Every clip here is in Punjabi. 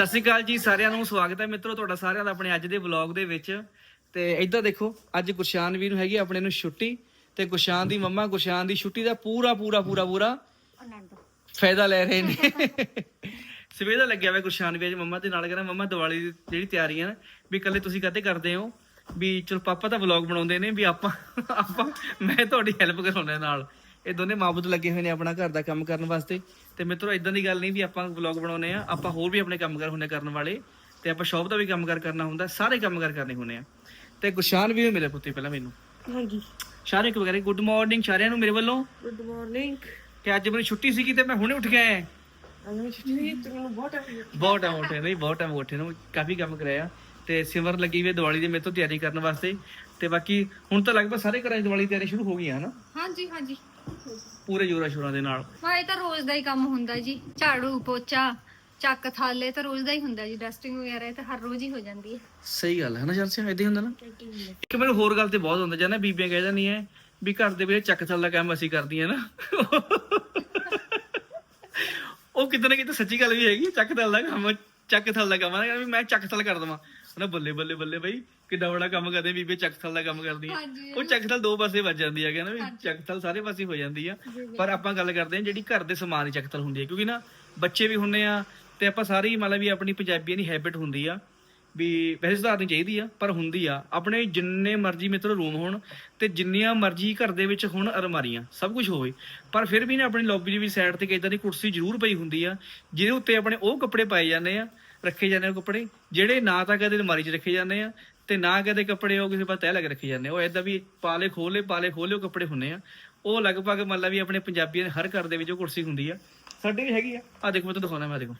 ਸਤਿ ਸ਼੍ਰੀ ਅਕਾਲ ਜੀ ਸਾਰਿਆਂ ਨੂੰ ਸਵਾਗਤ ਹੈ ਮਿੱਤਰੋ ਤੁਹਾਡਾ ਸਾਰਿਆਂ ਦਾ ਆਪਣੇ ਅੱਜ ਦੇ ਵਲੌਗ ਦੇ ਵਿੱਚ। ਤੇ ਇੱਧਰ ਦੇਖੋ ਅੱਜ ਗੁਰਸ਼ਾਨ ਵੀਰ ਨੂੰ ਹੈਗੀ ਆਪਣੇ ਨੂੰ ਛੁੱਟੀ ਤੇ ਗੁਰਸ਼ਾਨ ਦੀ ਮੰਮਾ ਗੁਰਸ਼ਾਨ ਦੀ ਛੁੱਟੀ ਦਾ ਪੂਰਾ ਪੂਰਾ ਪੂਰਾ ਪੂਰਾ ਫਾਇਦਾ ਲੈ ਰਹੇ ਨੇ। ਸਵੇਰ ਦਾ ਲੱਗਿਆ ਹੋਇਆ ਗੁਰਸ਼ਾਨ ਵੀ ਅੱਜ ਮੰਮਾ ਦੇ ਨਾਲ ਕਹਿੰਦਾ ਮੰਮਾ ਦੀਵਾਲੀ ਦੀ ਜਿਹੜੀ ਤਿਆਰੀ ਹੈ ਵੀ ਇਕੱਲੇ ਤੁਸੀਂ ਕਦੇ ਕਰਦੇ ਹੋ? ਵੀ ਚਲ ਪਾਪਾ ਤਾਂ ਵਲੌਗ ਬਣਾਉਂਦੇ ਨੇ ਵੀ ਆਪਾਂ ਆਪਾਂ ਮੈਂ ਤੁਹਾਡੀ ਹੈਲਪ ਕਰਾਉਣਾ ਨਾਲ। ਇਹ ਦੋਨੇ ਮਾਬੂਦ ਲੱਗੇ ਹੋਏ ਨੇ ਆਪਣਾ ਘਰ ਦਾ ਕੰਮ ਕਰਨ ਵਾਸਤੇ। ਤੇ ਮਿੱਤਰੋ ਇਦਾਂ ਦੀ ਗੱਲ ਨਹੀਂ ਵੀ ਆਪਾਂ ਵਲੌਗ ਬਣਾਉਨੇ ਆ। ਆਪਾਂ ਹੋਰ ਵੀ ਆਪਣੇ ਕੰਮਕਾਰ ਹੁੰਨੇ ਕਰਨ ਵਾਲੇ। ਤੇ ਆਪਾਂ ਸ਼ੌਪ ਦਾ ਵੀ ਕੰਮਕਾਰ ਕਰਨਾ ਹੁੰਦਾ ਸਾਰੇ ਕੰਮਕਾਰ ਕਰਨੇ ਹੁੰਨੇ ਆ। ਤੇ ਗੁਰਸ਼ਾਨ ਵੀ ਮਿਲੇ ਪੁੱਤੀ ਪਹਿਲਾਂ ਮੈਨੂੰ। ਹਾਂਜੀ। ਸਾਰੇ ਵਗੈਰੇ ਗੁੱਡ ਮਾਰਨਿੰਗ ਸਾਰਿਆਂ ਨੂੰ ਮੇਰੇ ਵੱਲੋਂ। ਗੁੱਡ ਮਾਰਨਿੰਗ ਕਿ ਅੱਜ ਮੇਰੀ ਛੁੱਟੀ ਸੀਗੀ ਤੇ ਮੈਂ ਹੁਣੇ ਉੱਠ ਗਿਆ ਹਾਂ। ਅਗਰ ਛੁੱਟੀ ਤੇ ਮੈਨੂੰ ਬਹੁਤ ਟਾਈਮ ਉੱਠੇ ਨਹੀਂ ਬਹੁਤ ਟਾਈਮ ਉੱਠੇ ਨੂੰ। ਕਾਫੀ ਕੰਮ ਕਰਾਇਆ। ਤੇ ਸਿਮਰ ਲੱਗੀ ਵੀ ਦੀਵਾਲੀ ਦੀ ਮੇਰੇ ਤੋਂ ਤਿਆਰੀ ਕਰਨ ਵਾਸਤੇ। ਤੇ ਬਾਕੀ ਹੁਣ ਤਾਂ ਲਗਭਗ ਸਾਰੇ ਘਰਾਂ 'ਚ ਦੀਵਾਲੀ ਦੀ ਤਿਆਰੀ ਸ਼ੁਰੂ ਹੋ ਗਈ ਹੈ ਹਨਾ? ਹਾਂਜੀ ਹਾਂਜੀ। ਪੂਰੇ ਜੋਰਾਂ ਸ਼ੋਰਾਂ ਦੇ ਨਾਲ। ਹਾਂ ਇਹ ਤਾਂ ਰੋਜ਼ ਦਾ ਹੀ ਕੰਮ ਹੁੰਦਾ ਜੀ। ਝਾੜੂ ਪੋਚਾ ਚੱਕ ਥਾਲੇ ਤਾਂ ਰੋਜ਼ ਦਾ ਹੀ ਹੁੰਦਾ ਜੀ। ਡਸਟਿੰਗ ਵਗੈਰਾ ਇਹ ਤਾਂ ਹਰ ਰੋਜ਼ ਹੀ ਹੋ ਜਾਂਦੀ ਹੈ। ਸਹੀ ਗੱਲ ਹੈ ਨਾ ਇਦਾਂ ਹੀ ਹੁੰਦਾ ਨਾ? ਇੱਕ ਮੈਨੂੰ ਹੋਰ ਗੱਲ ਤੇ ਬਹੁਤ ਹੁੰਦਾ ਜਾਂਦਾ ਬੀਬੀਆਂ ਕਹਿ ਜਾਂਦੀਆਂ ਵੀ ਘਰ ਦੇ ਵਿੱਚ ਚੱਕ ਥੱਲ ਦਾ ਕੰਮ ਅਸੀਂ ਕਰਦੀਆਂ ਨਾ। ਉਹ ਕਿਤੇ ਨਾ ਕਿਤੇ ਸੱਚੀ ਗੱਲ ਵੀ ਹੈਗੀ ਚੱਕ ਥੱਲ ਦਾ ਕੰਮ ਚੱਕ ਥੱਲ ਦਾ ਕੰਮ ਵੀ ਮੈਂ ਚੱਕ ਥੱਲ ਕਰ ਦਵਾਂ। ਨਾ ਬੱਲੇ ਬੱਲੇ ਬੱਲੇ ਬਈ ਕਿੱਡਾ ਬੜਾ ਕੰਮ ਕਰਦੇ ਬੀਬੀ ਚੱਕ ਥੱਲ ਦਾ ਕੰਮ ਕਰਦੀਆਂ ਹਾਂਜੀ ਉਹ ਚੱਕ ਥੱਲ ਦੋ ਪਾਸੇ ਵੱਜ ਜਾਂਦੀ ਹੈ ਕਹਿੰਦਾ ਵੀ ਚੱਕ ਥੱਲ ਸਾਰੇ ਪਾਸੇ ਹੋ ਜਾਂਦੀ ਆ। ਪਰ ਆਪਾਂ ਗੱਲ ਕਰਦੇ ਹਾਂ ਜਿਹੜੀ ਘਰ ਦੇ ਸਮਾਨ ਦੀ ਚੱਕ ਥੱਲ ਹੁੰਦੀ ਹੈ ਕਿਉਂਕਿ ਨਾ ਬੱਚੇ ਵੀ ਹੁੰਨੇ ਆ ਤੇ ਆਪਾਂ ਸਾਰੀ ਮਤਲਬ ਵੀ ਆਪਣੀ ਪੰਜਾਬੀਆਂ ਦੀ ਹੈਬਿਟ ਹੁੰਦੀ ਆ ਵੀ ਵੈਸੇ ਸੁਧਾਰਨੀ ਚਾਹੀਦੀ ਆ ਪਰ ਹੁੰਦੀ ਆ। ਆਪਣੇ ਜਿੰਨੇ ਮਰਜ਼ੀ ਮਿੱਤਰ ਰੂਮ ਹੋਣ ਤੇ ਜਿੰਨੀਆਂ ਮਰਜ਼ੀ ਘਰ ਦੇ ਵਿੱਚ ਹੁਣ ਅਲਮਾਰੀਆਂ ਸਭ ਕੁਝ ਹੋਵੇ। ਪਰ ਫਿਰ ਵੀ ਨਾ ਆਪਣੀ ਲੌਬੀ ਦੀ ਵੀ ਸਾਈਡ ਤੇ ਕਿਦਾਂ ਦੀ ਕੁਰਸੀ ਜ਼ਰੂਰ ਪਈ ਹੁੰਦੀ ਆ ਜਿਹਦੇ ਉੱਤੇ ਆਪਣੇ ਉਹ ਕੱਪੜੇ ਪਾਏ ਜਾਂਦੇ ਆ ਰੱਖੇ ਜਾਂਦੇ ਆ ਕੱਪੜੇ। ਜਿਹੜੇ ਨਾ ਤਾਂ ਕਦੇ ਅਲਮਾਰੀ 'ਚ ਰੱਖੇ ਜਾਂਦੇ ਆ ਤੇ ਨਾ ਕਦੇ ਕੱਪੜੇ ਉਹ ਕਿਸੇ ਪਾਸੇ ਤਹਿ ਲੱਗ ਰੱਖੇ ਜਾਂਦੇ ਆ। ਉਹ ਐਦਾਂ ਵੀ ਪਾਲੇ ਖੋਲੇ ਪਾਲੇ ਖੋਲੇ ਉਹ ਕੱਪੜੇ ਹੁੰਨੇ ਆ। ਉਹ ਲਗਭਗ ਮਤਲਬ ਵੀ ਆਪਣੇ ਪੰਜਾਬੀਆਂ ਦੇ ਹਰ ਘਰ ਦੇ ਵਿੱਚ ਉਹ ਕੁਰਸੀ ਹੁੰਦੀ ਆ। ਸਾਡੇ ਵੀ ਹੈਗੀ ਆ। ਆ ਦੇਖੋ ਮੈਂ ਤੁਹਾਨੂੰ ਦਿਖਾਉਣਾ, ਮੈਂ ਦੇਖੋ।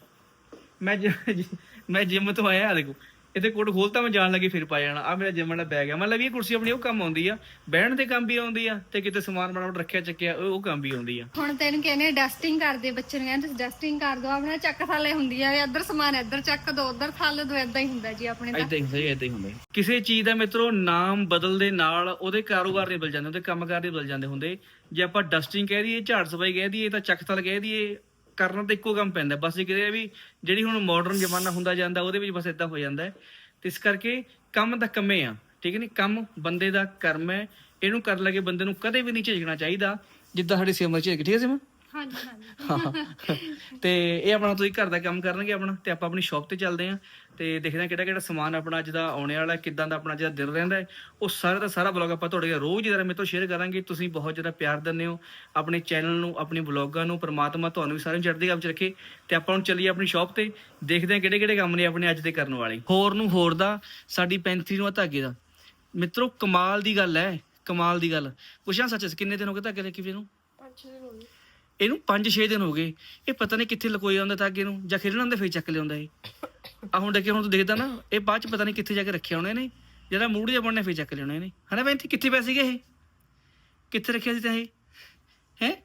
ਮੈਂ ਜ- ਮੈਂ ਜਿਮ ਤੋਂ ਆਇਆ ਆ ਦੇਖੋ। ਇਹਦੇ ਕੋਟ ਖੋਲਤਾ ਮੈਂ ਜਾਣ ਲੱਗੀ ਫਿਰ ਪਾ ਜਾਣਾ। ਆ ਮੇਰਾ ਜਿਮ ਵਾਲਾ ਬੈਗ ਆ। ਮਤਲਬ ਇਹ ਕੁਰਸੀ ਆਪਣੀ ਉਹ ਕੰਮ ਆਉਂਦੀ ਆ। ਬਹਿਣ ਦੇ ਕੰਮ ਵੀ ਆਉਂਦੀ ਆ ਤੇ ਕਿਤੇ ਸਮਾਨ ਬਣਾਉਣ ਰੱਖਿਆ ਚੱਕਿਆ ਉਹ ਉਹ ਕੰਮ ਵੀ ਆਉਂਦੀ ਆ। ਹੁਣ ਤੈਨੂੰ ਕਹਿੰਦੇ ਡਸਟਿੰਗ ਕਰਦੇ ਬੱਚੇ ਨੂੰ ਕਹਿੰਦੇ ਤੁਸੀਂ ਡਸਟਿੰਗ ਕਰ ਦਿਓ ਆਪਣਾ ਚੱਕ ਥਾਲੇ ਹੁੰਦੀ ਆ ਵੀ ਇੱਧਰ ਸਮਾਨ ਇੱਧਰ ਚੱਕ ਦੋ ਉੱਧਰ ਥਾਲੇ ਦੋ ਇਦਾਂ ਹੀ ਹੁੰਦਾ ਜੀ ਆਪਣੇ ਤਾਂ। ਏਦਾਂ ਹੀ ਹੁੰਦਾ ਜੀ ਏਦਾਂ ਹੀ ਹੁੰਦਾ। ਕਿਸੇ ਚੀਜ਼ ਦਾ ਮਿੱਤਰੋ ਨਾਮ ਬਦਲ ਦੇ ਨਾਲ ਉਹਦੇ ਕਾਰੋਬਾਰ ਨਹੀਂ ਬਦਲ ਜਾਂਦੇ ਉਹਦੇ ਕੰਮਕਾਰ ਨਹੀਂ ਬਦਲ ਜਾਂਦੇ ਹੁੰਦੇ। ਜੇ ਆਪਾਂ ਡਸਟਿੰਗ ਕਹਿ ਦਈਏ ਝਾੜ ਸਫ਼ਾਈ ਕਹਿ ਦਈਏ ਤਾਂ ਚੱਕ ਥਲ ਕਹਿ ਦਈਏ ਕਰਨਾ ਤਾਂ ਇੱਕੋ ਕੰਮ ਪੈਂਦਾ। ਬਸ ਇਹ ਕਿਤੇ ਵੀ ਜਿਹੜੀ ਹੁਣ ਮਾਡਰਨ ਜ਼ਮਾਨਾ ਹੁੰਦਾ ਜਾਂਦਾ, ਉਹਦੇ ਵਿੱਚ ਬਸ ਇਦਾਂ ਹੋ ਜਾਂਦਾ ਹੈ। ਤੇ ਇਸ ਕਰਕੇ ਕੰਮ ਦਾ ਕੰਮੇ ਆ, ਠੀਕ ਹੈ ਨਹੀਂ ਕੰਮ ਬੰਦੇ ਦਾ ਕਰਮ ਹੈ। ਇਹਨੂੰ ਕਰਨ ਲੱਗੇ ਬੰਦੇ ਨੂੰ ਕਦੇ ਵੀ ਨਹੀਂ ਝਿਜਕਣਾ ਚਾਹੀਦਾ, ਜਿੱਦਾਂ ਸਾਡੇ ਸਿਮਰ ਝਿਜਕ ਠੀਕ ਹੈ ਸਿਮਰ? ਹਾਂਜੀ ਹਾਂਜੀ। ਤੇ ਇਹ ਆਪਣਾ ਤੁਸੀਂ ਘਰ ਦਾ ਕੰਮ ਕਰਨਗੇ ਆਪਣਾ ਤੇ ਆਪਾਂ ਆਪਣੀ ਸ਼ਾਪ ਤੇ ਚੱਲਦੇ ਆਂ ਤੇ ਦੇਖਦੇ ਆਂ ਕਿਹੜਾ ਕਿਹੜਾ ਸਮਾਨ ਆਪਣਾ ਅੱਜ ਦਾ ਆਉਣੇ ਵਾਲਾ ਹੈ, ਕਿੱਦਾਂ ਦਾ ਆਪਣਾ ਜਿਹੜਾ ਦਿਨ ਰਹਿੰਦਾ ਹੈ। ਉਹ ਸਾਰਾ ਦਾ ਸਾਰਾ ਵਲੌਗ ਆਪਾਂ ਤੁਹਾਡੇ ਨਾਲ ਰੋਜ਼ ਜਿਹੜਾ ਮੇਰੇ ਤੋਂ ਸ਼ੇਅਰ ਕਰਾਂਗੇ। ਤੁਸੀਂ ਬਹੁਤ ਜ਼ਿਆਦਾ ਪਿਆਰ ਦਿੰਦੇ ਹੋ ਆਪਣੇ ਚੈਨਲ ਨੂੰ ਆਪਣੇ ਵਲੌਗਾਂ ਨੂੰ ਪ੍ਰਮਾਤਮਾ ਤੁਹਾਨੂੰ ਵੀ ਸਾਰਿਆਂ ਨੂੰ ਚੜ੍ਹਦੀ ਕਲਾ ਵਿੱਚ ਰੱਖੇ। ਤੇ ਆਪਾਂ ਹੁਣ ਚੱਲੀਏ ਆਪਣੀ ਸ਼ਾਪ ਤੇ ਦੇਖਦੇ ਆਂ ਕਿਹੜੇ ਕਿਹੜੇ ਕੰਮ ਨੇ ਆਪਣੇ ਅੱਜ ਦੇ ਕਰਨ ਵਾਲੇ। ਹੋਰ ਨੂੰ ਹੋਰ ਦਾ ਸਾਡੀ ਪੈਂਥੀ ਨੂੰ ਆ ਧਾਗੇ ਦਾ। ਮਿੱਤਰੋ ਕਮਾਲ ਦੀ ਗੱਲ ਹੈ ਕਮਾਲ ਦੀ ਗੱਲ। ਪੁੱਛਾਂ ਸੱਚ ਕਿੰਨੇ ਦਿਨ ਹੋ ਗਏ ਧਾਗੇ ਲੱਗੀ ਵੀ ਨੂੰ? ਇਹਨੂੰ 5-6 ਦਿਨ ਹੋ ਗਏ, ਇਹ ਪਤਾ ਨਹੀਂ ਕਿੱਥੇ ਲਕੋਈ ਆਉਂਦਾ ਤਾਂ ਅੱਗੇ ਨੂੰ, ਜਾਂ ਖੇਡਣ ਆਉਂਦੇ ਫੇਰ ਚੱਕ ਲਿਆਉਂਦਾ ਇਹ। ਆ ਹੁਣ ਡੱਕੇ ਹੁਣ ਤੂੰ ਦੇਖਦਾ ਨਾ, ਇਹ ਬਾਅਦ ਚ ਪਤਾ ਨਹੀਂ ਕਿੱਥੇ ਜਾ ਕੇ ਰੱਖਿਆ ਹੋਣੇ ਨੇ, ਜਿਹੜਾ ਮੂਡ ਜਿਹਾ ਬਣਨੇ ਫੇਰ ਚੱਕ ਲਿਆਉਣੇ ਨੇ ਹਨਾ ਬੈਂਤੀ ਕਿੱਥੇ ਪੈ ਸੀਗੇ ਇਹ? ਕਿੱਥੇ ਰੱਖਿਆ ਸੀ ਤਾਂ ਇਹ? ਹੈ?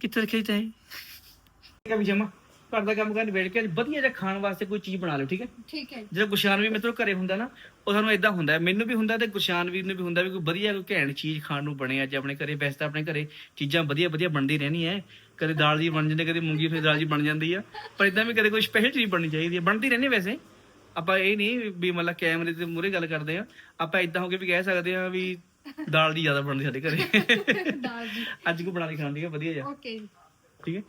ਕਿੱਥੇ ਰੱਖਿਆ ਸੀ ਤਾਂ ਇਹ? ਠੀਕ ਵੀ ਜਮਾ। ਘਰ ਦਾ ਕੰਮ ਕਰਨ ਬੈਠ ਕੇ ਵਧੀਆ ਜਿਹਾ ਖਾਣ ਵਾਸਤੇ ਕੋਈ ਚੀਜ਼ ਬਣਾ ਲਓ ਠੀਕ ਹੈ? ਠੀਕ ਹੈ ਜਦੋਂ ਗੁਰਸ਼ਾਨ ਵੀ ਮਿੱਤਰੋ ਘਰੇ ਹੁੰਦਾ ਨਾ ਉਹ ਸਾਨੂੰ ਇਦਾਂ ਹੁੰਦਾ ਮੈਨੂੰ ਵੀ ਹੁੰਦਾ ਤੇ ਗੁਰਸ਼ਾਨ ਵੀਰ ਨੂੰ ਵੀ ਹੁੰਦਾ ਵੀ ਕੋਈ ਵਧੀਆ ਕੋਈ ਘੈਂਟ ਚੀਜ਼ ਖਾਣ ਨੂੰ ਬਣੇ ਅੱਜ ਆਪਣੇ ਘਰੇ ਵੈਸੇ ਤਾਂ ਆਪਣੇ ਘਰੇ ਚੀਜ਼ਾਂ ਵਧੀਆ ਵਧੀਆ ਬਣਦੀ ਰਹਿੰਦੀਆਂ ਹੈ। ਕਦੇ ਦਾਲ ਜੀ ਬਣ ਜਾਂਦੀ ਕਦੇ ਮੂੰਗੀ ਫਿਰ ਦਾਲ ਜੀ ਬਣ ਜਾਂਦੀ ਆ ਪਰ ਇਦਾਂ ਵੀ ਕਦੇ ਕੋਈ ਸਪੈਸ਼ਲ ਚੀਜ਼ ਬਣਨੀ ਚਾਹੀਦੀ ਹੈ ਬਣਦੀ ਰਹਿੰਦੀ ਵੈਸੇ। ਆਪਾਂ ਇਹ ਨਹੀਂ ਵੀ ਮਤਲਬ ਕੈਮਰੇ ਦੇ ਮੂਹਰੇ ਗੱਲ ਕਰਦੇ ਆ ਆਪਾਂ ਇਦਾਂ ਹੋ ਕੇ ਵੀ ਕਹਿ ਸਕਦੇ ਆ ਵੀ ਦਾਲ ਦੀ ਜ਼ਿਆਦਾ ਬਣਦੀ ਸਾਡੇ ਘਰੇ। ਦਾਲ ਜੀ। ਅੱਜ ਕੋ ਬਣਾ ਕੇ ਖਾਂਦੀ ਆ ਵਧੀਆ ਜਿਹਾ। ਓਕੇ ਠੀਕ ਹੈ?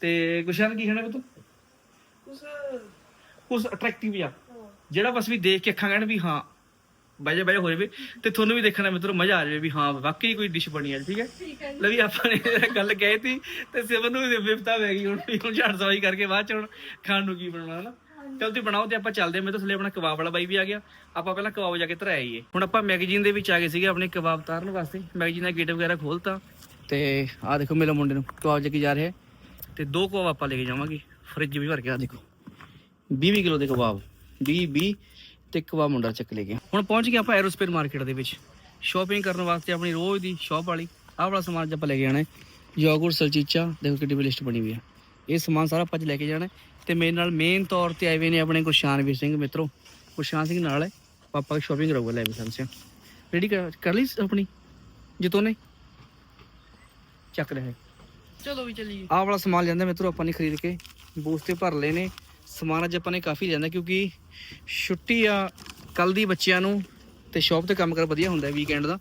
ਤੇ ਗੁਰਸ਼ਾਨ ਕੀ ਖਾਣਾ ਤੂੰ ਉਸ ਉਸ ਅਟਰੈਕਟਿਵ ਆ। ਜਿਹੜਾ ਬਸ ਵੀ ਦੇਖ ਕੇ ਅੱਖਾਂ ਕਹਿਣ ਵੀ ਹਾਂ ਬਾਜਾ ਬਾਜਾ ਹੋ ਜਾਵੇ ਤੇ ਤੁਹਾਨੂੰ ਵੀ ਦੇਖਣਾ ਮਿੱਤਰੋ ਮਜ਼ਾ ਆ ਜਾਵੇ ਵੀ ਹਾਂ ਵਾਕਈ ਕੋਈ ਡਿਸ਼ ਬਣੀ ਹੈ? ਠੀਕ ਹੈ ਲੈ ਵੀ ਆਪਾਂ ਨੇ ਗੱਲ ਕਹੀ ਤੀ ਤੇ ਸਿਵਨ ਨੂੰ ਵੀ ਵਿਫਤਾ ਪੈ ਗਈ ਹੁਣ ਹੁਣ ਝਾੜ ਸਵਾਈ ਕਰਕੇ ਬਾਅਦ ਚ ਹੁਣ ਖਾਣ ਨੂੰ ਕੀ ਬਣਾਉਣਾ ਹਨਾ? ਚਲ ਤੁਸੀਂ ਬਣਾਓ ਤੇ ਆਪਾਂ ਚੱਲਦੇ ਮੇਰੇ ਤੋਂ ਥੱਲੇ ਆਪਣਾ ਕਬਾਬ ਵਾਲਾ ਬਾਈ ਵੀ ਆ ਗਿਆ। ਆਪਾਂ ਪਹਿਲਾਂ ਕਬਾਬ ਜਾ ਕੇ ਧਰਾਇਆ ਆਈਏ। ਹੁਣ ਆਪਾਂ ਮੈਗਜ਼ੀਨ ਦੇ ਵਿੱਚ ਆ ਗਏ ਸੀਗੇ ਆਪਣੇ ਕਬਾਬ ਤਾਰਨ ਵਾਸਤੇ। ਮੈਗਜ਼ੀਨ ਦਾ ਗੇਟ ਵਗੈਰਾ ਖੋਲਤਾ। ਤੇ ਆਹ ਦੇਖੋ ਮੇਰੇ ਮੁੰਡੇ ਨੂੰ, ਕਬਾਬ ਚੱਕੀ ਜਾ ਰਿਹਾ ਤੇ ਦੋ ਕਬਾਬ ਆਪਾਂ ਲੈ ਕੇ ਜਾਵਾਂਗੇ ਫ੍ਰਿਜ ਵੀ ਭਰ ਕੇ ਆ ਦੇਖੋ। 20 ਕਿਲੋ ਦੇ ਕਬਾਬ 20 20 ਤੇ ਕਬਾਬ ਮੁੰਡਾ ਚੱਕ ਲੈ ਗਿਆ। ਹੁਣ ਪਹੁੰਚ ਗਏ ਆਪਾਂ ਐਰੋਸਪੇਸ ਮਾਰਕੀਟ ਦੇ ਵਿੱਚ ਸ਼ਾਪਿੰਗ ਕਰਨ ਵਾਸਤੇ ਆਪਣੀ ਰੋਜ਼ ਦੀ ਸ਼ਾਪ ਵਾਲੀ, ਆਹ ਵਾਲਾ ਸਮਾਨ ਆਪਾਂ ਲੈ ਕੇ ਜਾਣਾ ਹੈ ਯੋਗurt ਸਲਚੀਚਾ, ਦੇਖੋ ਕਿੱਡੀ ਲਿਸਟ ਬਣੀ ਹੋਈ ਆ ਇਹ ਸਮਾਨ ਸਾਰਾ ਆਪਾਂ ਅੱਜ ਲੈ ਕੇ ਜਾਣਾ ਹੈ ਤੇ ਮੇਰੇ ਨਾਲ ਮੇਨ ਤੌਰ ਤੇ ਆਏ ਹੋਏ ਨੇ ਆਪਣੇ ਗੁਰਸ਼ਾਨਵੀਰ ਸਿੰਘ ਮਿੱਤਰੋ। ਗੁਰਸ਼ਾਨ ਸਿੰਘ ਨਾਲ ਹੈ, ਪਾਪਾ ਸ਼ਾਪਿੰਗ ਕਰਾਊਗਾ ਲੈ ਵੀ ਸੰਸਿਆ ਰੈਡੀ ਕਰ ਲਈ ਆਪਣੀ? ਜਿੱਤੋਂ ਨੇ? ਚੱਕ ਰਿਹਾ ਚਲੋ ਵੀ ਚੱਲੀਏ। ਆਹ ਵਾਲਾ ਸਮਾਨ ਲੈਂਦਾ ਮਿੱਤਰੋ ਆਪਾਂ ਨੇ ਖਰੀਦ ਕੇ। ਬੂਸ ਤੇ ਭਰ ਲਏ ਨੇ। ਸਮਾਨ ਅੱਜ ਆਪਾਂ ਨੇ ਕਾਫੀ ਲੈਂਦਾ ਕਿਉਂਕਿ ਛੁੱਟੀ ਆ ਕੱਲ ਦੀ ਬੱਚਿਆਂ ਨੂੰ ਤੇ ਸ਼ਾਪ ਤੇ ਕੰਮ ਕਰ ਵਧੀਆ ਹੁੰਦਾ ਵੀਕਐਂਡ ਦਾ।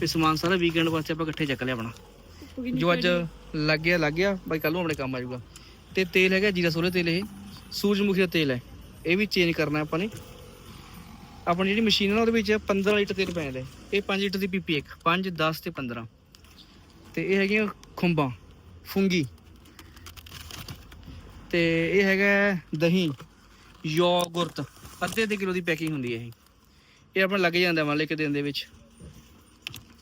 ਤੇ ਸਮਾਨ ਸਾਰਾ ਵੀਕਐਂਡ ਵਾਸਤੇ ਆਪਾਂ ਇਕੱਠੇ ਚੱਕ ਲਿਆ ਆਪਣਾ। ਜੋ ਅੱਜ ਲੱਗ ਗਿਆ ਲੱਗ ਗਿਆ। ਬਾਈ ਕੱਲ ਨੂੰ ਆਪਣੇ ਕੰਮ ਆ ਜਾਊਗਾ। ਤੇ ਤੇਲ ਹੈਗਾ ਜੀਰਾ ਸੋਲੇ ਤੇਲ ਇਹ। ਸੂਰਜਮੁਖੀ ਦਾ ਤੇਲ ਹੈ। ਇਹ ਵੀ ਚੇਂਜ ਕਰਨਾ ਆਪਾਂ ਨੇ। ਆਪਣੀ ਜਿਹੜੀ ਮਸ਼ੀਨ ਹੈ ਨਾ ਉਹਦੇ ਵਿੱਚ 15 ਲੀਟਰ ਤੇਲ ਪੈਂਦਾ। ਇਹ 5 ਲੀਟਰ ਦੀ ਪੀਪੀ ਇੱਕ 5 10 ਤੇ 15 ਤੇ ਇਹ ਹੈਗੀਆਂ ਖੁੰਬਾਂ, ਫੁੰਗੀ। ਤੇ ਇਹ ਹੈਗਾ ਦਹੀਂ ਯੋਗੁਰਤ ਅੱਧੇ ਅੱਧੇ ਕਿਲੋ ਦੀ ਪੈਕਿੰਗ ਹੁੰਦੀ ਹੈ ਇਹ। ਇਹ ਆਪਣਾ ਲੱਗ ਜਾਂਦਾ ਮੰਨ ਲਓ ਇੱਕ ਦਿਨ ਦੇ ਵਿੱਚ।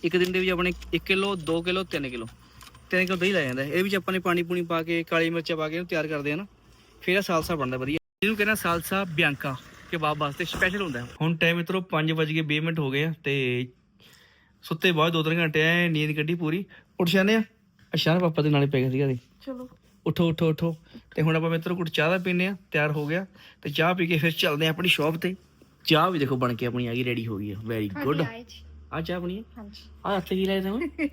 ਇੱਕ ਦਿਨ ਦੇ ਵਿੱਚ ਆਪਣੇ 1 ਕਿਲੋ 2 ਕਿਲੋ 3 ਕਿਲੋ। 3 ਕਿਲੋ ਦਹੀਂ ਲੱਗ ਜਾਂਦਾ। ਹੈ। ਇਹ ਵਿੱਚ ਆਪਾਂ ਨੇ ਪਾਣੀ ਪੂਣੀ ਪਾ ਕੇ, ਕਾਲੀ ਮਿਰਚਾਂ ਪਾ ਕੇ ਇਹਨੂੰ ਤਿਆਰ ਕਰਦੇ ਆ ਨਾ। ਫਿਰ ਇਹ ਸਾਲਸਾ ਬਣਦਾ ਵਧੀਆ। ਇਹਨੂੰ ਕਹਿੰਦਾ ਸਾਲਸਾ ਬਿਆਂਕਾ, ਕਬਾਬ ਵਾਸਤੇ ਸਪੈਸ਼ਲ ਹੁੰਦਾ। ਹੁਣ ਟਾਈਮ ਮਿੱਤਰੋ 5:20 ਮਿੰਟ ਹੋ ਗਏ ਆ ਤੇ ਸੁੱਤੇ ਬਾਅਦ 2-3 ਘੰਟੇ ਆਏ ਨੀਂਦ ਕੱਢੀ ਪੂਰੀ। ਉੱਠ ਜਾਂਦੇ ਆ। ਅਸ਼ਾਨ ਪਾਪਾ ਦੇ ਨਾਲੇ ਪੈ ਗਿਆ ਸੀਗਾ ਦੇ ਚਲੋ। ਉਠੋ ਉਠੋ ਉਠੋ। ਤੇ ਹੁਣ ਆਪਾਂ ਮਿੱਤਰੋ ਕੁਝ ਚਾਹ ਦਾ ਪੀਨੇ ਆ ਤਿਆਰ ਹੋ ਗਿਆ। ਤੇ ਚਾਹ ਪੀ ਕੇ ਫਿਰ ਚੱਲਦੇ ਆ ਆਪਣੀ ਸ਼ਾਪ ਤੇ। ਚਾਹ ਵੀ ਦੇਖੋ ਬਣ ਕੇ ਆਪਣੀ ਆ ਗਈ ਰੈਡੀ ਹੋ ਗਈ ਆ। ਵੈਰੀ ਗੁੱਡ ਆ ਚਾਹ ਆਪਣੀ ਹੈ ਹਾਂਜੀ। ਆ ਹੱਥ ਕੀ ਲਾਇਆ ਤੈਨੂੰ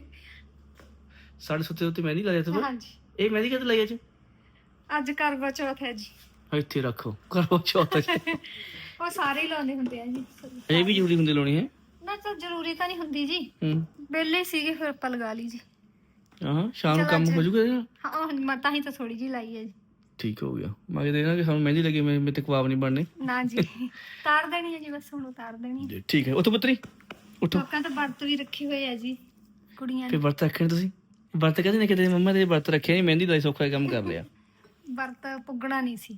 ਸਾਡੇ ਸੁੱਤੇ ਉੱਤੇ ਮਹਿੰਦੀ ਲਾਇਆ ਤੂੰ? ਹਾਂਜੀ। ਇਹ ਮਹਿੰਦੀ ਕਿੱਥੇ ਲਾਈ ਅੱਜ? ਅੱਜ ਕਰਵਾ ਚੌਥ ਹੈ ਜੀ। ਇੱਥੇ ਰੱਖੋ। ਕਰੋ ਚੌਥ ਉਹ ਸਾਰੇ ਹੀ ਲਾਉਂਦੇ ਹੁੰਦੇ ਆ ਜੀ। ਇਹ ਵੀ ਜ਼ਰੂਰੀ ਹੁੰਦੀ ਲਾਉਣੀ ਹੈ। ਨਾ ਤਾਂ ਜ਼ਰੂਰੀ ਤਾਂ ਨਹੀਂ ਹੁੰਦੀ ਜੀ। ਹੂੰ। ਵਿਹਲੇ ਸੀਗੇ ਫਿਰ ਆਪਾਂ ਲਗਾ ਲਈ ਜੀ। ਹਾਂ ਸ਼ਾਮ ਨੂੰ ਕੰਮ। ਹੋ ਜੂਗਾ ਇਹਦੇ? ਹਾਂ ਉਹ ਮੈਂ ਤਾਂ ਹੀ ਤਾਂ ਥੋੜੀ ਜੀ ਲਾਈ ਹੈ ਜੀ। ਠੀਕ ਹੋ ਗਿਆ। ਮੈਂ ਕਿਹਾ ਦੇਖਣਾ ਕਿ ਸਾਨੂੰ ਮਹਿੰਦੀ ਲੱਗੀ ਮੇਰੇ ਤੇ ਕਬਾਬ ਨਹੀਂ ਬਣਨੇ। ਨਾ ਜੀ ਤਾਰ ਦੇਣੀ ਹੈ ਜੀ ਬਸ ਹੁਣ ਉਤਾਰ ਦੇਣੀ ਹੈ। ਜੀ, ਠੀਕ ਹੈ। ਉੱਠੋ ਪੁੱਤਰੀ ਉੱਠੋ। ਲੋਕਾਂ ਤਾਂ ਵਰਤ ਵੀ ਰੱਖੇ ਹੋਏ ਆ ਜੀ ਕੁੜੀਆਂ ਨੇ। ਵਰਤ ਰੱਖਣੇ ਤੁਸੀਂ? ਵਰਤ ਕਹਿੰਦੇ ਨੇ ਕਿ ਮੰਮਾ ਦੇ ਵਰਤ ਰੱਖਿਆ ਨਹੀਂ ਮਹਿੰਦੀ ਦਾ ਹੀ ਸੌਖਾ ਕੰਮ ਕਰ ਲਿਆ। ਵਰਤ ਪੁੱਗਣਾ ਨਹੀਂ ਸੀ।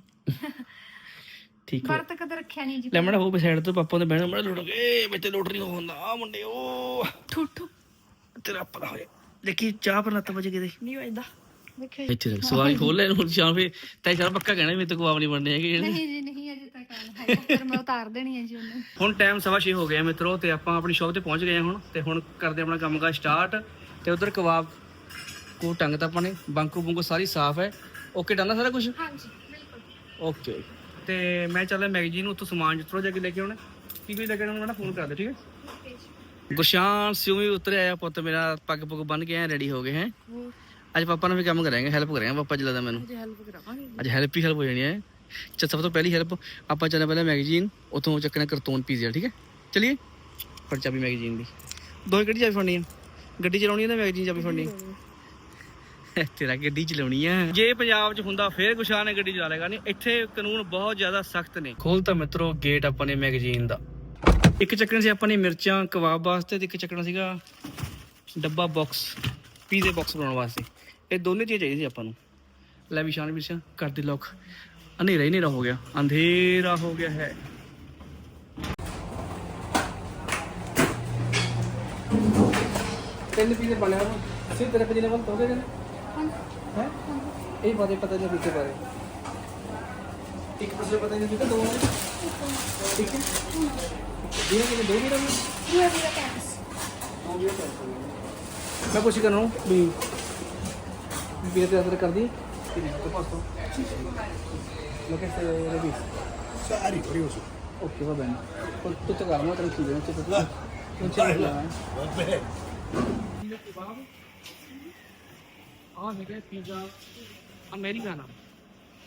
ਠੀਕ ਹੋ। ਵਰਤ ਕਦੇ ਰੱਖਿਆ ਨਹੀਂ ਜੀ ਲੈ ਮੜਾ ਹੋ ਸਾਈਡ ਤੋਂ ਪਾਪਾ ਨੇ ਬਹਿਣਾ ਮੜਾ ਲੁੱਟ ਗਏ ਤੇ ਲੁੱਟ ਨਹੀਂ ਹੁੰਦਾ ਆ ਮੁੰਡੇ ਓ। ਠੁੱਠੂ ਤੇਰਾ ਪਤਾ ਹੋਇਆ ਦੇਖੀ ਚਾਹ ਪਰ ਲੱਤ ਵਜ ਕੇ ਦੇ ਨਹੀਂ ਵਜਦਾ। ਦੇਖਿਓ ਜੀ। ਇੱਥੇ ਦੇਖ ਸਵਾਲ ਖੋਲ ਲੈ ਹੁਣ ਸ਼ਾਮ ਫੇ ਤੈ ਚਾਹ ਪੱਕਾ ਕਹਿਣਾ ਮੇਰੇ ਤੇ ਕਬਾਬ ਨਹੀਂ ਬਣਨੇ ਹੈਗੇ। ਜਿਹੜੇ ਨਹੀਂ ਜੀ ਨਹੀਂ ਅਜੇ ਤੱਕ ਆਣਾ ਹੈ ਫਿਰ ਮੈਂ ਉਤਾਰ ਦੇਣੀ ਹੈ ਜੀ ਉਹਨੂੰ। ਹੁਣ ਟਾਈਮ ਸਵਾ ਛੇ ਹੋ ਗਿਆ ਮਿੱਤਰੋ ਤੇ ਆਪਾਂ ਆਪਣੀ ਸ਼ਾਪ ਤੇ ਪਹੁੰਚ ਗਏ ਹੁਣ। ਤੇ ਹੁਣ ਕਰਦੇ ਆਪਣਾ ਕੰਮ ਕਾ ਸਟਾਰਟ ਤੇ ਉਧਰ ਕਬਾਬ ਕੋ ਟੰਗ ਤਾਂ ਆਪਾਂ ਨੇ ਬੰਕੂ ਬੰਕੂ ਸਾਰੀ ਸਾਫ਼ ਹੈ। ਓਕੇ ਡਨ ਸਾਰਾ ਕੁਝ ਹਾਂਜੀ ਬਿਲਕੁਲ। ਓਕੇ ਤੇ ਮੈਂ ਚੱਲਿਆ ਮੈਗਜ਼ੀਨ ਉੱਥੋਂ ਸਮਾਨ ਜਿੱਤਰੋ ਜਾ ਕੇ ਲੈ ਕੇ ਆਉਣਾ। ਕੀ ਕੋਈ ਲੱਗਣਾ ਮੈਨੂੰ ਫੋਨ ਕਰ ਦੇ ਠੀਕ ਹੈ? ਗੁਰਸ਼ਾਨ ਸਿਉ ਵੀ ਉਤਰ ਆਇਆ ਪੁੱਤ ਮੇਰਾ ਪੱਗ ਪੁੱਗ ਬੰਨ ਕੇ ਐ ਰੈਡੀ ਹੋ ਗਏ ਹੈ? ਅੱਜ ਪਾਪਾ ਨਾਲ ਵੀ ਕੰਮ ਕਰਾਂਗੇ ਹੈਲਪ ਕਰਾਂਗੇ ਪਾਪਾ ਜੀ ਲੱਗਦਾ ਮੈਨੂੰ। ਜੇ ਹੈਲਪ ਕਰਾਵਾਂਗੇ। ਅੱਜ ਹੈਲਪ ਹੀ ਹੈਲਪ ਹੋ ਜਾਣੀ ਹੈ। ਚੱਲ ਸਭ ਤੋਂ ਪਹਿਲੀ ਹੈਲਪ ਆਪਾਂ ਚੱਲਣਾ ਪਹਿਲਾਂ ਮੈਗਜ਼ੀਨ ਉਥੋਂ ਚੱਕਣਾ ਕਰਤੂਨ ਪੀਜ਼ਾ ਠੀਕ ਹੈ? ਚਲਿਏ? ਫੜ ਚਾਬੀ ਮੈਗਜ਼ੀਨ ਦੀ। ਦੋ ਕਿਹੜੀ ਚਾਬੀ ਫੜਨੀ ਆ। ਗੱਡੀ ਚਲਾਉਣੀ ਹੈ ਤਾਂ ਮੈਗਜ਼ੀਨ ਚਾਬੀ ਫੜਨੀ ਹੈ। ਤੇਰਾ ਗੱਡੀ ਚਲਾਉਣੀ ਆ। ਜੇ ਪੰਜਾਬ 'ਚ ਹੁੰਦਾ ਫੇਰ ਗੁਸ਼ਾਨ ਨੇ ਗੱਡੀ ਚਲਾ ਲੇਗਾ ਨਹੀਂ ਇੱਥੇ ਕਾਨੂੰਨ ਬਹੁਤ ਜ਼ਿਆਦਾ ਸਖਤ ਨੇ। ਖੋਲਤਾ ਮਿੱਤਰੋ ਗੇਟ ਆਪਾਂ ਨੇ ਮੈਗਜ਼ੀਨ ਦਾ। ਇੱਕ ਚੱਕਣਾ ਸੀ ਆਪਾਂ ਨੇ ਮਿਰਚਾਂ ਕਬਾਬ ਵਾਸਤੇ ਤੇ ਇੱਕ ਚੱਕਣਾ ਸੀਗਾ ਡੱਬਾ ਬਾਕਸ ਪੀਜ਼ੇ ਬਾਕਸ ਬਣਾਉਣ ਵਾਸਤੇ। ਇਹ ਦੋਨੇ ਚੀਜ਼ਾਂ ਚਾਹੀਦੀ ਸੀ ਆਪਾਂ ਨੂੰ। ਲੈ ਵੀ ਸ਼ਾਨ ਵਿੱਚ ਕਰ ਦੇ ਲੋਕ। ਹਨੇਰਾ ਹੀ ਹਨੇਰਾ ਹੋ ਗਿਆ। ਅੰਧੇਰਾ ਹੋ ਗਿਆ ਹੈ। ਤਿੰਨ ਪੀਜ਼ੇ ਬਣੇ ਹਨ ਸਿਰ ਤੇਰੇ ਪਜਨੇ ਬੰਦ ਹੋ ਗਏ ਹੈ ਇਹ ਬਾਰੇ ਪਤਾ ਨਹੀਂ ਕਿਤੇ ਬਾਰੇ ਇੱਕ ਪਰਸੇ ਪਤਾ ਨਹੀਂ ਕਿਤੇ ਦੋ ਨੇ ਠੀਕ ਹੈ ਦੋ ਕਿਤੇ ਦੋ ਮੇਰਾ ਵੀ ਦੋ ਮੇਰਾ ਕੈਂਸ ਦੋ ਮੇਰਾ ਕੈਂਸ ਮੈਂ ਪੁੱਛ ਕਰਨਾ ਵੀ ਵੀਰ ਤੇ ਅਸਰ ਕਰਦੀ ਕਿਨੇ ਤੇ ਪਾਸੋ lo que se le dice. Sari, curioso. Ok, va bene. Tu tocavamo tranquillo, non c'è problema. Non c'è problema. Va bene. ਆ ਹੈਗਾ ਪੀਜ਼ਾ ਅਮਰੀਕਾਨਾ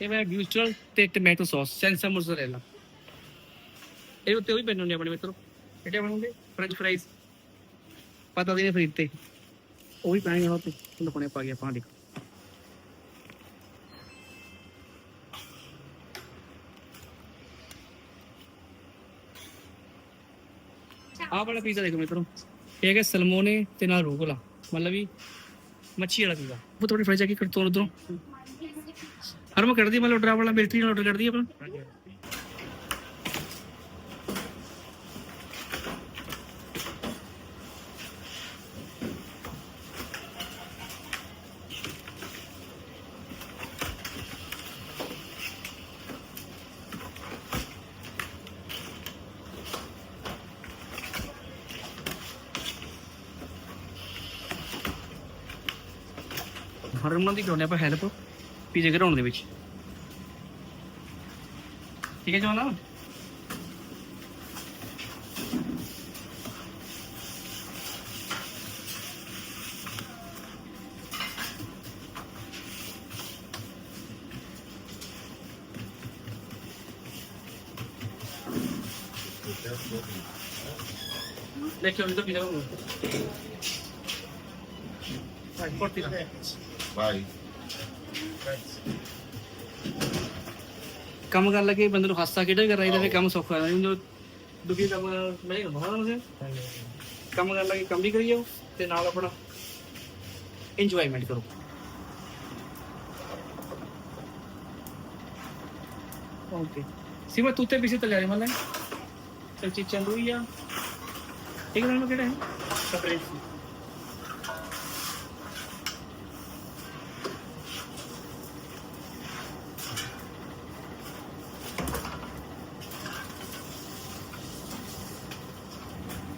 ਇਹ ਮੈਂ ਬਿਊਸਟਰ ਤੇ ਟੋਮੈਟੋ ਸੌਸ ਸੈਂਸਾ ਮੋਜ਼ਰੇਲਾ। ਇਹ ਉੱਤੇ ਵੀ ਬਣਾਉਣੇ ਆਪਣੇ ਮਿੱਤਰੋ। ਕਿਹੜੇ ਬਣਾਉਂਗੇ ਫ੍ਰੈਂਚ ਫ੍ਰਾਈਜ਼ ਪਤਾ ਨਹੀਂ ਫਰੀਦ ਤੇ। ਉਹ ਵੀ ਪਾਣੀ ਉਹਨਾਂ ਤੇ ਤੁਹਾਨੂੰ ਪਾ ਗਿਆ ਪਾਣੀ ਆਹ ਵਾਲਾ ਪੀਜ਼ਾ ਦੇਖੋ ਮਿੱਤਰੋ। ਇਹ ਹੈਗਾ ਸਲਮੋਨੇ ਤੇ ਨਾਲ ਰੂਗਲਾ। ਮਤਲਬ ਵੀ ਮੱਛੀ ਵਾਲਾ ਸੀਗਾ। ਉਹ ਥੋੜੀ ਫਰਾਈ ਜਾ ਕੇ ਕਰਤੋਂ ਉਧਰੋਂ। ਹਰ ਮੈਂ ਕਰਦੀ ਮਤਲਬ ਆਰਡਰ ਵਾਲਾ ਮਿਲਟਰੀ ਨਾਲ ਆਰਡਰ ਕਰਦੀ ਫੜ ਉਹਨਾਂ ਦੀ ਕਰਾਉਣੇ ਆਪਾਂ ਹੈਲਪ ਪੀਜੇ ਘਰਾਉਣ ਦੇ ਵਿੱਚ। ਠੀਕ ਹੈ ਜਵਾਨਾ? देखिए उनको भी जाऊंगा ਹੋਊਗਾ ਭਾਈ ਪੋਟੀ ਨਾ Bye. ਕੰਮ ਕਰਨ ਲੱਗੇ ਬੰਦੇ ਨੂੰ ਹਾਸਾ ਕਿਹੜਾ ਕਰ ਰਹੀ ਤੇ ਕੰਮ ਸੌਖਾ ਹੈ ਜੋ ਦੁਖੀ ਕੰਮ ਮੈਂ ਨਹੀਂ ਕਰਦਾ ਨਾ ਕੰਮ ਕਰਨ ਲੱਗੇ ਕੰਮ ਵੀ ਕਰੀ ਜਾਓ ਤੇ ਨਾਲ ਆਪਣਾ ਇੰਜੋਇਮੈਂਟ ਕਰੋ ओके सीमा तू ते पीछे तैयारी मतलब चल चीज चल रही है एक रंग केड़ा है सेपरेट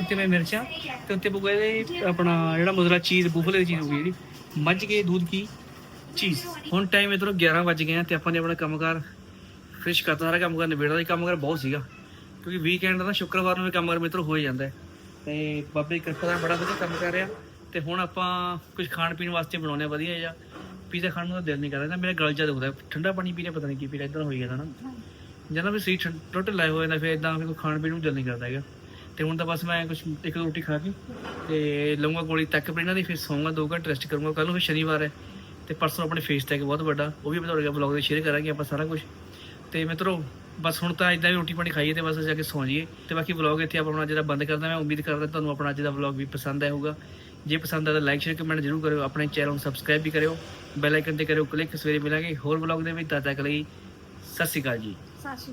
ਉੱਤੇ ਮੈਂ ਮਿਰਚਾਂ ਤੇ ਉੱਤੇ ਪੁਗੇ ਦੇ ਆਪਣਾ ਜਿਹੜਾ ਮੁਜ਼ਰਾ ਚੀਜ਼, ਬੂਫਲੇ ਦੀ ਚੀਜ਼ ਹੋ ਗਈ ਜਿਹੜੀ। ਮੱਝ ਕੇ ਦੁੱਧ ਕੀ? ਚੀਜ਼। ਹੁਣ ਟਾਈਮ ਇਧਰੋਂ 11 ਵੱਜ ਗਏ ਆ ਤੇ ਆਪਾਂ ਨੇ ਆਪਣਾ ਕੰਮਕਾਰ ਫਿਸ਼ ਕਰਤਾ। ਸਾਰਾ ਕੰਮ ਕਰ ਨਿਬੇੜਦਾ ਸੀ। ਕੰਮ ਕਰ ਬਹੁਤ ਸੀਗਾ। ਕਿਉਂਕਿ ਵੀਕਐਂਡ ਦਾ ਸ਼ੁੱਕਰਵਾਰ ਨੂੰ ਵੀ ਕੰਮ ਕਰ ਹੋ ਜਾਂਦਾ ਤੇ ਬਾਬੇ ਦੀ ਕਿਰਪਾ ਨਾਲ ਬੜਾ ਵਧੀਆ ਕੰਮ ਕਰ ਰਿਹਾ। ਤੇ ਹੁਣ ਆਪਾਂ ਕੁਝ ਖਾਣ ਪੀਣ ਵਾਸਤੇ ਬਣਾਉਣੇ ਵਧੀਆ ਜਿਹਾ। ਪੀਜ਼ਾ ਖਾਣ ਨੂੰ ਤਾਂ ਦਿਲ ਨਹੀਂ ਕਰਦਾ। ਨਾ ਮੇਰਾ ਗਲ ਜਾ ਦੁਖਦਾ। ਠੰਡਾ ਪਾਣੀ ਪੀਣੇ ਪਤਾ ਨਹੀਂ ਕੀ ਪੀਣਾ ਇਦਾਂ ਹੋਈ ਜਾਂਦਾ ਨਾ। ਜਦੋਂ ਵੀ ਸਹੀ ਟੁੱਟ ਲਾਏ ਹੋਏ ਨੇ, ਫਿਰ ਇਦਾਂ ਕੋਈ ਖਾਣ ਪੀਣ ਨੂੰ ਦਿਲ ਨਹੀਂ ਕਰਦਾ ਹੈਗਾ। ਤੇ ਹੁਣ ਤਾਂ ਬਸ ਮੈਂ ਕੁਝ ਇੱਕ ਦੋ ਰੋਟੀ ਖਾ ਕੇ ਤੇ ਲਊਂਗਾ ਗੋਲੀ ਤੱਕ ਇਹਨਾਂ ਦੀ, ਫਿਰ ਸੌਂਗਾ ਦੋ ਘੰਟੇ ਰੈਸਟ ਕਰੂੰਗਾ। ਕੱਲ ਨੂੰ ਫਿਰ ਸ਼ਨੀਵਾਰ ਹੈ ਤੇ ਪਰਸੋਂ ਆਪਣੇ ਫੇਸ ਟੈਗ ਬਹੁਤ ਵੱਡਾ, ਉਹ ਵੀ ਆਪਾਂ ਤੁਹਾਡੇ ਨਾਲ ਵਲੌਗ ਦੇ ਸ਼ੇਅਰ ਕਰਾਂਗੇ ਆਪਾਂ ਸਾਰਾ ਕੁਝ ਤੇ ਮਿੱਤਰੋ, ਬਸ ਹੁਣ ਤਾਂ ਇਦਾਂ ਹੀ ਰੋਟੀ ਪਾਣੀ ਖਾਈਏ ਤੇ ਬਸ ਜਾ ਕੇ ਸੌਂ ਜਾਈਏ। ਤੇ ਬਾਕੀ ਵਲੌਗ ਇੱਥੇ ਆਪਾਂ ਆਪਣਾ ਜਿਹੜਾ ਬੰਦ ਕਰਦਾ ਮੈਂ, ਉਮੀਦ ਕਰਦਾ ਤੁਹਾਨੂੰ ਆਪਣਾ ਅੱਜ ਦਾ ਵਲੌਗ ਵੀ ਪਸੰਦ ਆਇਆ ਹੋਊਗਾ। ਜੇ ਪਸੰਦ ਆਇਆ ਤਾਂ ਲਾਈਕ ਸ਼ੇਅਰ ਕਮੈਂਟ ਜ਼ਰੂਰ ਕਰਿਓ, ਆਪਣੇ ਚੈਨਲ ਨੂੰ ਸਬਸਕ੍ਰਾਈਬ ਵੀ ਕਰਿਓ। ਬੈਲ ਆਈਕਨ ਤੇ ਕਰਿਓ ਕਲਿੱਕ ਸਵੇਰੇ ਮਿਲਾਂਗੇ ਹੋਰ ਵਲੌਗ ਦੇ ਵਿੱਚ, ਤਦ ਤੱਕ ਲਈ ਸਤਿ ਸ਼੍ਰੀ ਅਕਾਲ ਜੀ। ਸਾਸ਼ੀ